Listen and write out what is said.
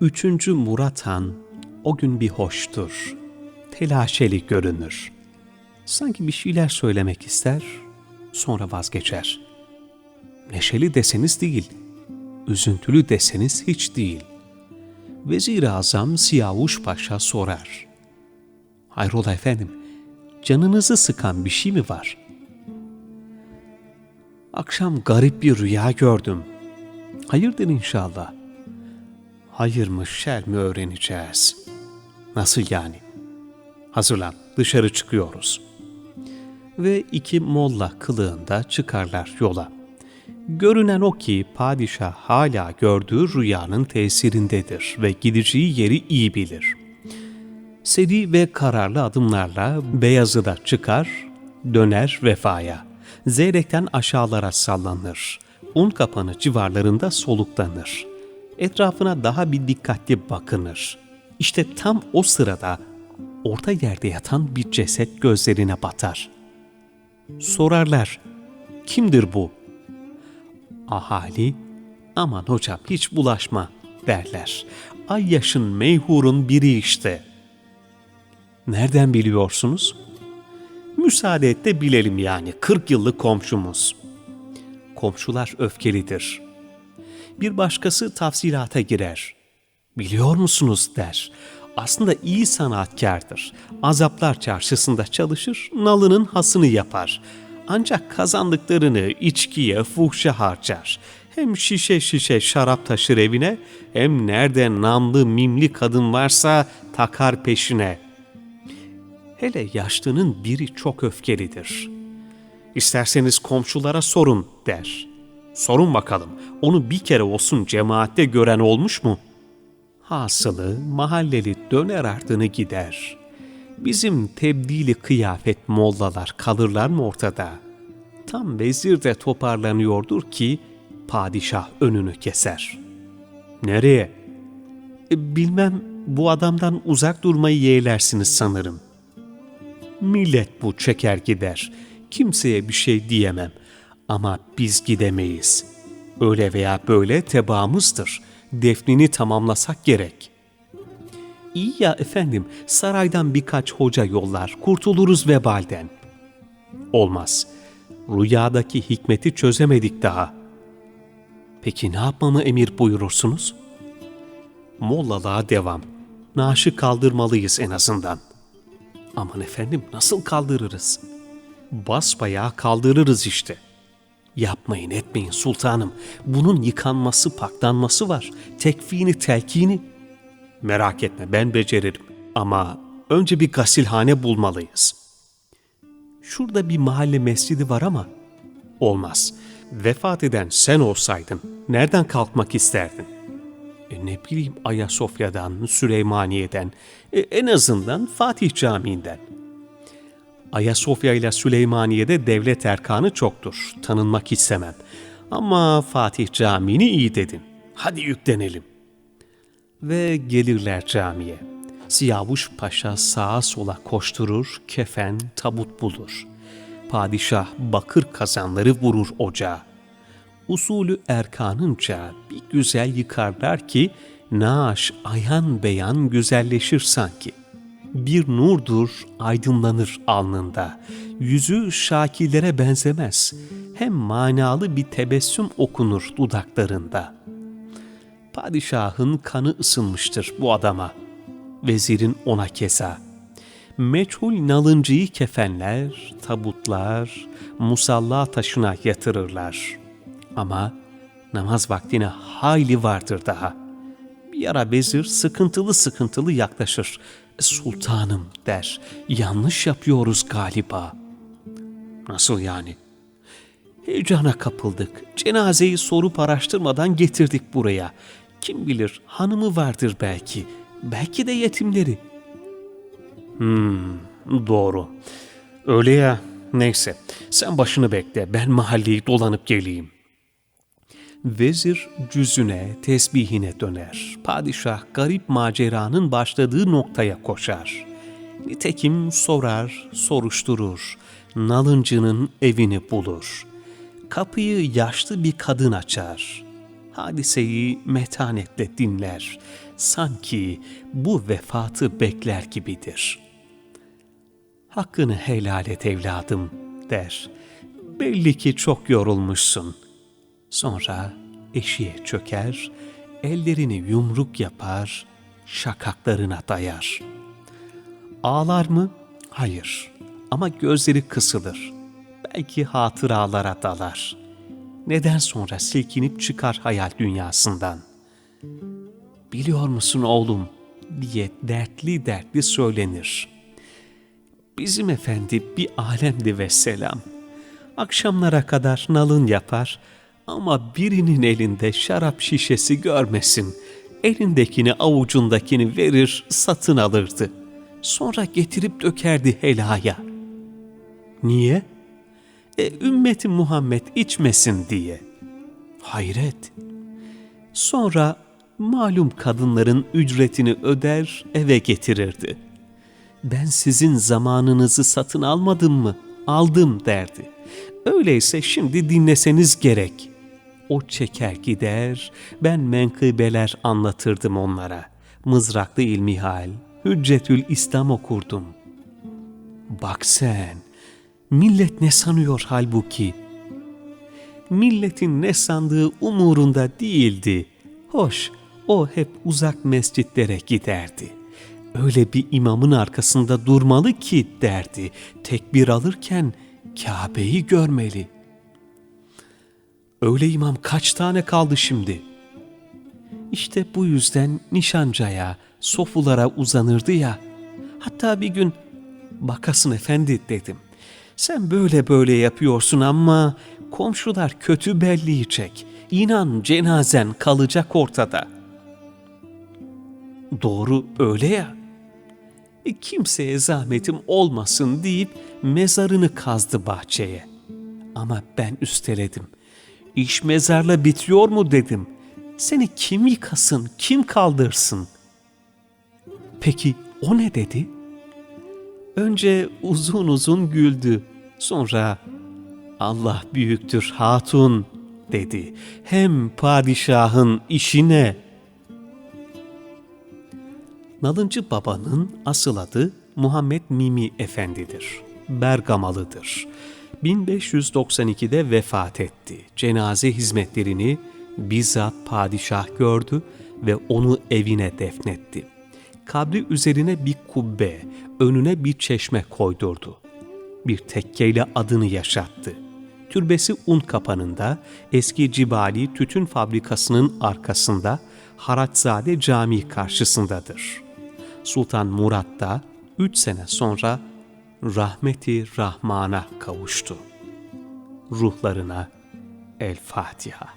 Üçüncü Murat Han o gün bir hoştur. Telaşeli görünür. Sanki bir şeyler söylemek ister, sonra vazgeçer. Neşeli deseniz değil, üzüntülü deseniz hiç değil. Vezir-i Azam Siyavuş Paşa sorar. Hayrola efendim, canınızı sıkan bir şey mi var? Akşam garip bir rüya gördüm. Hayırdır inşallah. Hayır mı şer mi öğreneceğiz. Nasıl yani? Hazırlan, dışarı çıkıyoruz. Ve iki molla kılığında çıkarlar yola. Görünen o ki padişah hala gördüğü rüyanın tesirindedir ve gideceği yeri iyi bilir. Seri ve kararlı adımlarla Beyazı'da çıkar, döner vefaya. Zeyrek'ten aşağılara sallanır. Un kapanı civarlarında soluklanır. Etrafına daha bir dikkatli bakınır. İşte tam o sırada orta yerde yatan bir ceset gözlerine batar. Sorarlar, kimdir bu? Ahali, aman hocam hiç bulaşma derler. Ay yaşın meyhurun biri işte. Nereden biliyorsunuz? Müsaade et de bilelim yani 40 yıllık komşumuz. Komşular öfkelidir. Bir başkası tafsilata girer. Biliyor musunuz der. Aslında iyi sanatkardır. Azaplar çarşısında çalışır, nalının hasını yapar. Ancak kazandıklarını içkiye, fuhşa harcar. Hem şişe şişe şarap taşır evine, hem nerede namlı mimli kadın varsa takar peşine. Hele yaşlının biri çok öfkelidir. İsterseniz komşulara sorun der. Sorun bakalım, onu bir kere olsun cemaatte gören olmuş mu? Hasılı mahalleli döner ardını gider. Bizim tebdili kıyafet mollalar kalırlar mı ortada? Tam vezir de toparlanıyordur ki padişah önünü keser. Nereye? "E, bilmem bu adamdan uzak durmayı yeğlersiniz sanırım. Millet bu çeker gider. Kimseye bir şey diyemem. Ama biz gidemeyiz. Öyle veya böyle tebaamızdır. Defnini tamamlasak gerek. İyi ya efendim, saraydan birkaç hoca yollar, kurtuluruz vebalden. Olmaz. Rüyadaki hikmeti çözemedik daha. Peki ne yapmamı emir buyurursunuz? Mollalığa devam. Naaşı kaldırmalıyız en azından.'' Aman efendim nasıl kaldırırız? Basbayağı kaldırırız işte. Yapmayın etmeyin sultanım. Bunun yıkanması paklanması var. Tekfini telkini. Merak etme ben beceririm. Ama önce bir gasilhane bulmalıyız. Şurada bir mahalle mescidi var ama olmaz. Vefat eden sen olsaydın nereden kalkmak isterdin? E ne bileyim Ayasofya'dan, Süleymaniye'den, e en azından Fatih Camii'nden. Ayasofya ile Süleymaniye'de devlet erkanı çoktur, tanınmak istemem. Ama Fatih Camii'ni iyi dedin. Hadi yüklenelim. Ve gelirler camiye. Siyavuş Paşa sağa sola koşturur, kefen, tabut bulur. Padişah bakır kazanları vurur ocağa usulü erkanınca bir güzel yıkarlar ki naaş ayan beyan güzelleşir sanki. Bir nurdur aydınlanır alnında. Yüzü şakilere benzemez. Hem manalı bir tebessüm okunur dudaklarında. Padişahın kanı ısınmıştır bu adama. Vezirin ona kesa. Meçhul nalıncıyı kefenler, tabutlar, musalla taşına yatırırlar.'' Ama namaz vaktine hayli vardır daha. Bir ara vezir sıkıntılı sıkıntılı yaklaşır. Sultanım der, yanlış yapıyoruz galiba. Nasıl yani? Heyecana kapıldık. Cenazeyi sorup araştırmadan getirdik buraya. Kim bilir hanımı vardır belki. Belki de yetimleri. Hmm, doğru. Öyle ya. Neyse, sen başını bekle. Ben mahalleyi dolanıp geleyim. Vezir cüzüne, tesbihine döner. Padişah garip maceranın başladığı noktaya koşar. Nitekim sorar, soruşturur. Nalıncının evini bulur. Kapıyı yaşlı bir kadın açar. hadiseyi metanetle dinler. Sanki bu vefatı bekler gibidir. Hakkını helal et evladım der. Belli ki çok yorulmuşsun. Sonra eşiğe çöker, ellerini yumruk yapar, şakaklarına dayar. Ağlar mı? Hayır. Ama gözleri kısılır. Belki hatıralara dalar. Neden sonra silkinip çıkar hayal dünyasından. Biliyor musun oğlum diye dertli dertli söylenir. Bizim efendi bir alemdi ve selam. Akşamlara kadar nalın yapar ama birinin elinde şarap şişesi görmesin. Elindekini avucundakini verir satın alırdı. Sonra getirip dökerdi helaya. Niye? E, ümmeti Muhammed içmesin diye. Hayret. Sonra malum kadınların ücretini öder eve getirirdi. Ben sizin zamanınızı satın almadım mı? Aldım derdi. Öyleyse şimdi dinleseniz gerek. O çeker gider, ben menkıbeler anlatırdım onlara. Mızraklı ilmihal, Hüccetül İslam okurdum. Bak sen, millet ne sanıyor halbuki? Milletin ne sandığı umurunda değildi. Hoş, o hep uzak mescitlere giderdi. Öyle bir imamın arkasında durmalı ki derdi. Tekbir alırken Kabe'yi görmeli. Öyle imam kaç tane kaldı şimdi? İşte bu yüzden nişancaya, sofulara uzanırdı ya. Hatta bir gün bakasın efendi dedim. Sen böyle böyle yapıyorsun ama komşular kötü belleyecek. İnan cenazen kalacak ortada. Doğru öyle ya. E, kimseye zahmetim olmasın deyip mezarını kazdı bahçeye. Ama ben üsteledim. İş mezarla bitiyor mu dedim. Seni kim yıkasın, kim kaldırsın? Peki o ne dedi? Önce uzun uzun güldü. Sonra Allah büyüktür hatun dedi. Hem padişahın işine. Nalıncı babanın asıl adı Muhammed Mimi Efendidir. Bergamalıdır. 1592'de vefat etti. Cenaze hizmetlerini bizzat padişah gördü ve onu evine defnetti. Kabri üzerine bir kubbe, önüne bir çeşme koydurdu. Bir tekkeyle adını yaşattı. Türbesi un kapanında, eski Cibali tütün fabrikasının arkasında, Haratzade Camii karşısındadır. Sultan Murat da üç sene sonra rahmeti Rahman'a kavuştu. Ruhlarına El Fatiha.